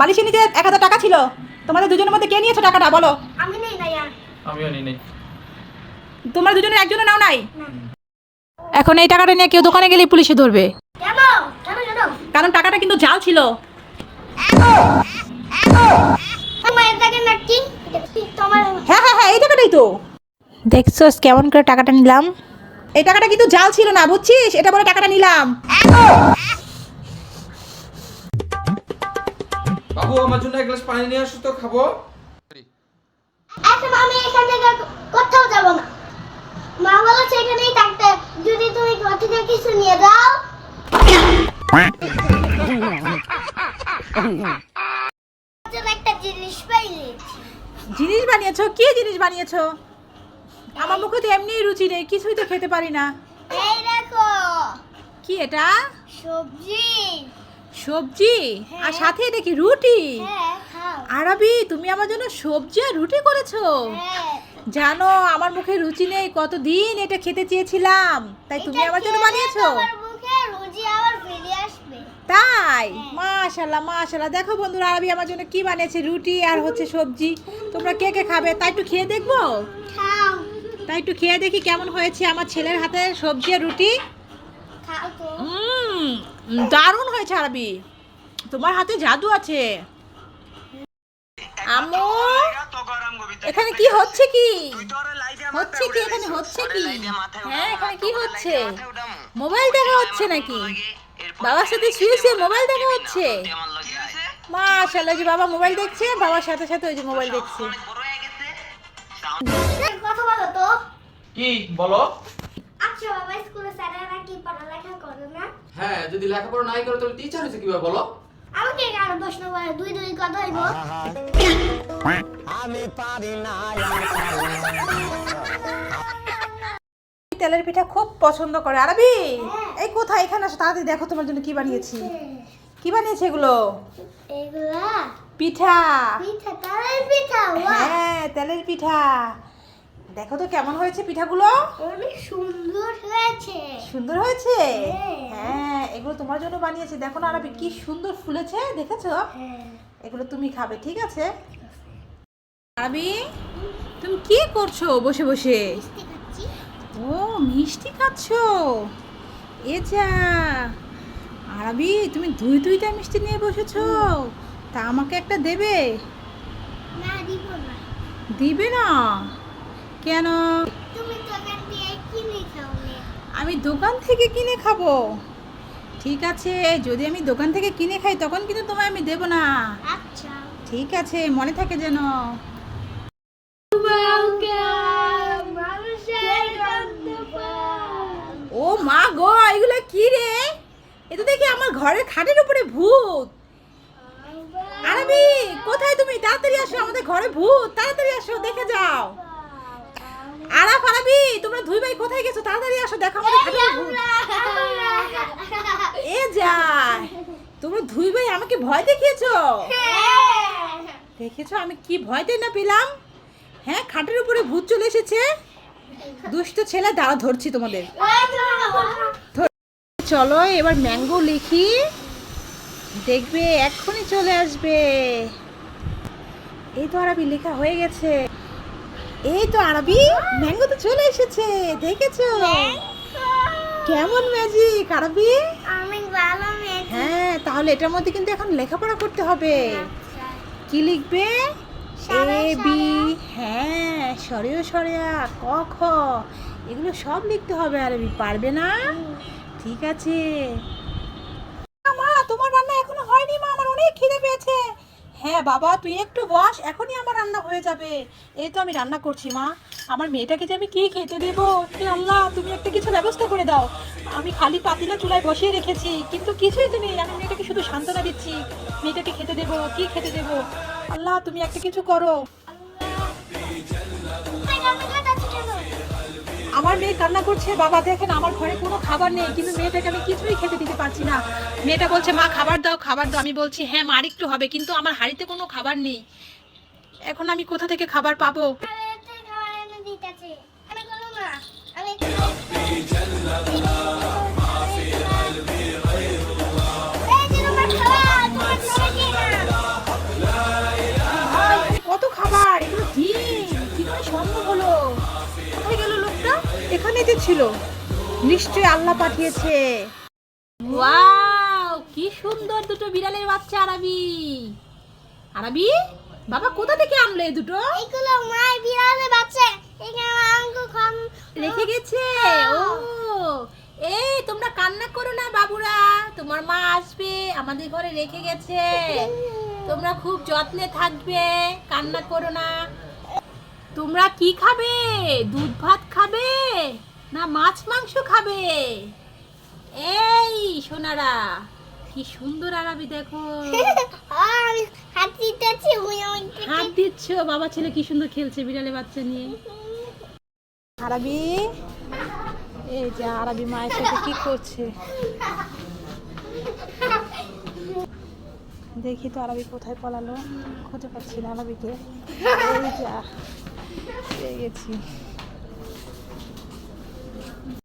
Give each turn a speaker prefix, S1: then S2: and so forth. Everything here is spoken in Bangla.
S1: বালিশের নিচে এক হাজার টাকা ছিল। তোমাদের দুজনের মধ্যে কে নিয়েছো টাকাটা বলো?
S2: আমি নেই না
S3: আমিও নেই
S1: তোমরা দুজনের একজনের নাও নাই? এখন এই টাকাটা নিয়ে কেউ দোকানে গেলেই পুলিশে ধরবে।
S2: কেন? কেন কেন?
S1: কারণ টাকাটা কিন্তু জাল ছিল। হ্যাঁ হ্যাঁ হ্যাঁ এই টাকাটাই তো।
S4: দেখছোস কেমন করে টাকাটা নিলাম?
S1: এই টাকাটা কিন্তু জাল ছিল না বুঝছিস? এটা বলে টাকাটা নিলাম।
S3: বাবু আমার জন্য এক গ্লাস পানি নিয়ে আসো তো খাব।
S2: এখন আমি এখান থেকে কোথাও যাব না। মা বলেছে এখানেই থাকতে যদি তুমি ঘর থেকে কিছু নিয়ে দাও একটা জিনিস
S1: জিনিস বানিয়েছো? কি জিনিস বানিয়েছো? আমার মুখে তো এমনিই রুচি নেই কিছুই তো খেতে পারি না।
S2: এই দেখো।
S1: কি এটা?
S2: সবজি।
S1: সবজি? আর
S2: হ্যাঁ।
S1: সাথে এটা কি রুটি।
S2: হ্যাঁ
S1: আরবি তুমি আমার জন্য সবজি আর রুটি করেছ।
S2: হ্যাঁ।
S1: জানো আমার মুখে রুচি নেই কতদিন এটা খেতে চেয়েছিলাম। তাই তুমি আমার জন্য বানিয়েছো। তাই? মাশাল্লাহ মাশাল্লাহ। দেখো বন্ধুরা আরবি আমার জন্য কি বানিয়েছে রুটি আর হচ্ছে সবজি। তোমরা কে কে খাবে? তাই একটু খেয়ে দেখব? তাই একটু খেয়ে দেখি কেমন হয়েছে আমার ছেলের হাতে সবজি আর রুটি।
S2: খাও
S1: দারুণ হয়েছে আরবি। তোমার হাতে জাদু আছে। আম্মু, এখানে কি হচ্ছে কি? হচ্ছে কি? এখানে হচ্ছে কি? হ্যাঁ এখানে কি হচ্ছে? মোবাইল দেখা হচ্ছে নাকি? বাবার সাথে শুয়ে শুয়ে মোবাইল দেখা হচ্ছে? মাশাল্লাহ যে বাবা মোবাইল দেখছে, বাবার সাথে সাথে ওই যে মোবাইল দেখছে।
S2: কথা বলো তো
S3: কি বলো?
S2: স্যারেরা কি পড়ালেখা করে না?
S3: হ্যাঁ যদি লেখাপড়া নাই করে তাহলে টিচার হয়েছে কীভাবে বলো?
S2: আমাকে কেন প্রশ্ন করে দুই দুই কথা হইব।
S1: তেলের পিঠা খুব পছন্দ করে। আরবি? এই কোথায়? এখানে আসো তাড়াতাড়ি দেখো তোমার জন্য কি বানিয়েছি। কি বানিয়েছে এগুলো?
S2: এগুলা
S1: পিঠা।
S2: পিঠা তালের পিঠা
S1: হ্যাঁ তেলের পিঠা। দেখো তো কেমন হয়েছে পিঠাগুলো?
S2: অনেক সুন্দর হয়েছে।
S1: সুন্দর হয়েছে?
S2: হ্যাঁ।
S1: হ্যাঁ এগুলো তোমার জন্য বানিয়েছি। দেখো না আরবি কি সুন্দর ফুলেছে দেখেছ?
S2: হ্যাঁ।
S1: এগুলো তুমি খাবে ঠিক আছে? আরবি তুমি কি করছ বসে বসে? ও মিষ্টি খাচ্ছো? এ যা। আরবি তুমি দুই দুইটা মিষ্টি নিয়ে বসেছো। তা আমাকে একটা দেবে?
S2: না দিব না।
S1: দিবে না? কেন। আমি দোকান থেকে কিনে খাব। ঠিক আছে যদি আমি দোকান থেকে কিনে খাই তখন কিন্তু তোমায় আমি দেবো না।
S2: আচ্ছা।
S1: ঠিক আছে মনে থাকে যেন। ও মা গো এগুলো কি রে? এ তো দেখি আমার ঘরের খাটের উপরে ভূত। আরবি কোথায় তুমি? তাড়াতাড়ি আসো আমাদের ঘরে ভূত। তাড়াতাড়ি আসো দেখে যাও। আরাফ আরবি তোমরা দুই ভাই কোথায় গেছো? তাড়াতাড়ি আসো দেখো আমাদের এ যায়। তোমরা দুই ভাই আমাকে ভয় দেখিয়েছো? দেখেছ? আমি কি ভয়তে না পেলাম? হ্যাঁ খাটের উপরে ভূত চলে এসেছে। দুষ্ট ছেলে দাঁড়া ধরছি তোমাদের। চলো এবার ম্যাঙ্গো লিখি। দেখবে এক্ষুনি চলে আসবে। এই তো আরবি লেখা হয়ে গেছে। এই তো আরবি। ম্যাঙ্গো তো চলে এসেছে দেখেছ? কেমন ম্যাজিক আরবি?
S2: আমি ভালো মেয়ে
S1: হ্যাঁ তাহলে এটার মধ্যে কিন্তু এখন লেখাপড়া করতে হবে। কি লিখবে? এ বি হ্যাঁ সরেও সরেয়া ক খ। এগুলো সব লিখতে হবে আরবি পারবে না? ঠিক আছে মা তোমার রান্না এখনও হয়নি মা আমার অনেক খিদে পেয়েছে হ্যাঁ বাবা, তুই একটু বস, এখনই আমার রান্না হয়ে যাবে। এই তো আমি রান্না করছি, মা। আমার মেয়েটাকে যে আমি কি খেতে দেবো? আল্লাহ, তুমি একটা কিছু ব্যবস্থা করে দাও। আমি খালি পাতিলা চুলায় বসিয়ে রেখেছি, কিন্তু কিছুই তুমি আমি মেয়েটাকে শুধু সান্ত্বনা দিচ্ছি। মেয়েটাকে খেতে দেবো, কি খেতে দেবো? আল্লাহ, তুমি একটা কিছু করো। আমার মেয়ে কান্না করছে, বাবা দেখেন আমার ঘরে কোনো খাবার নেই, কিন্তু মেয়েটাকে আমি কিছুই খেতে দিতে পারছি না। মেয়েটা বলছে, মা, খাবার দাও খাবার দাও। আমি বলছি হ্যাঁ মা একটু হবে, কিন্তু আমার হাড়িতে কোনো খাবার নেই। এখন আমি কোথা থেকে খাবার পাবো?
S2: আমি
S1: কথা ছিল। নিশ্চয়ই আল্লাহ পাঠিয়েছে। ওয়াও কি সুন্দর দুটো বিড়ালের বাচ্চা আরাবি। আরাবি বাবা কোথা থেকে আনলে এই দুটো?
S2: এগুলো মায়ের বিড়ালে বাচ্চা। এখানে আঙ্কু খাম
S1: রেখে গেছে? ও এই তোমরা কান্না করো না বাবুরা। তোমার মা আসবে আমাদের ঘরে রেখে গেছে। তোমরা খুব যত্নে থাকবে কান্না করো না। তোমরা কি খাবে? দুধ ভাত খাবে? না মাছ মাংস খাবে। এই সোনারা কি সুন্দর আরাবি দেখো। হাত দিচ্ছ বাবা ছেলে কি সুন্দর খেলছে বিড়ালে বাচ্চা নিয়ে। আরবি এই যে আরবি মায়ের সাথে কি করছে? দেখি তো আরবি কোথায় পলালো খুঁজে পাচ্ছি না আরবিকে। এই যা পেয়ে গেছি।